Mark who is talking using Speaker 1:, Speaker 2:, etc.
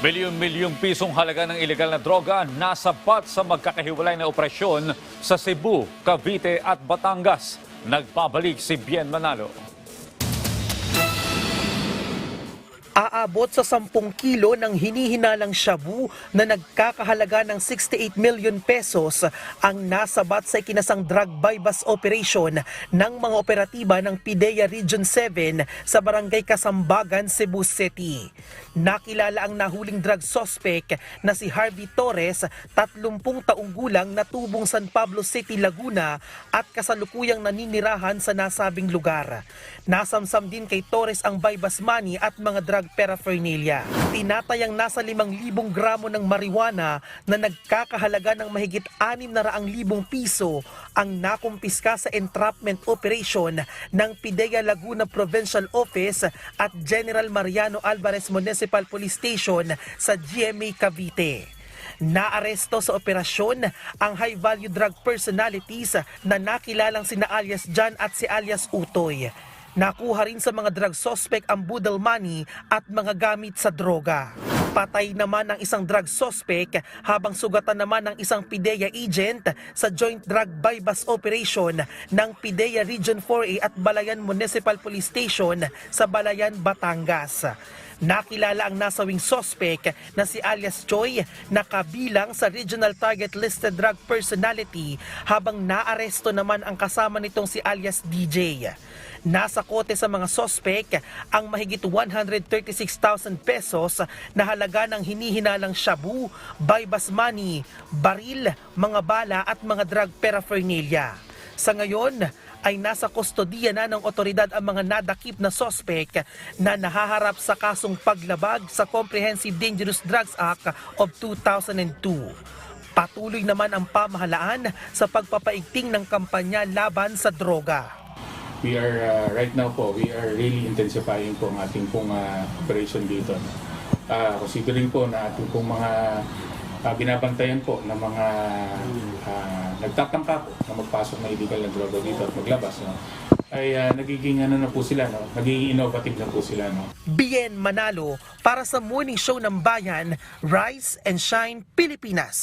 Speaker 1: Milyong-milyong pisong halaga ng ilegal na droga nasapat sa magkakahiwalay na operasyon sa Cebu, Cavite at Batangas. Nagpabalik si Bien Manalo.
Speaker 2: Aabot sa 10 kilo ng hinihinalang shabu na nagkakahalaga ng 68 million pesos ang nasabat sa ikinasang drug buy-bust operation ng mga operatiba ng PIDEA Region 7 sa Barangay Kasambagan, Cebu City. Nakilala ang nahuling drug suspect na si Harvey Torres, 30 taong gulang na tubong San Pablo City, Laguna at kasalukuyang naninirahan sa nasabing lugar. Nasamsam din kay Torres ang buy-bust money at mga drug paraphernalia. Tinatayang nasa 5,000 gramo ng marijuana na nagkakahalaga ng mahigit 600,000 piso ang nakumpiska sa entrapment operation ng PIDEA Laguna Provincial Office at General Mariano Alvarez Municipal Police Station sa GMA Cavite. Naaresto sa operasyon ang high-value drug personalities na nakilalang sina alias John at si alias Utoy. Nakuha rin sa mga drug suspect ang budal money at mga gamit sa droga. Patay naman ang isang drug suspect habang sugatan naman ng isang PIDEA agent sa joint drug buy-bust operation ng PIDEA Region 4A at Balayan Municipal Police Station sa Balayan, Batangas. Nakilala ang nasawing suspect na si alias Choi na kabilang sa Regional Target Listed Drug Personality habang naaresto naman ang kasama nitong si alias DJ. Nasa kote sa mga suspect ang mahigit 136,000 pesos na halaga ng hinihinalang shabu, buy-bust money, baril, mga bala at mga drug paraphernalia. Sa ngayon, ay nasa kustodiya na ng otoridad ang mga nadakip na sospek na nahaharap sa kasong paglabag sa Comprehensive Dangerous Drugs Act of 2002. Patuloy naman ang pamahalaan sa pagpapaigting ng kampanya laban sa droga.
Speaker 3: We are uh, right now po, we are really intensifying po ang ating pong uh, operation dito. Uh, considering po na ating pong mga uh, binabantayan po ng mga uh, nagtatangka po na magpasok na illegal na droga dito at maglabas, no, ay uh, nagiging ano na po sila, no, nagiging innovative na po sila. No.
Speaker 2: Bien Manalo para sa Morning Show ng Bayan, Rise and Shine Pilipinas.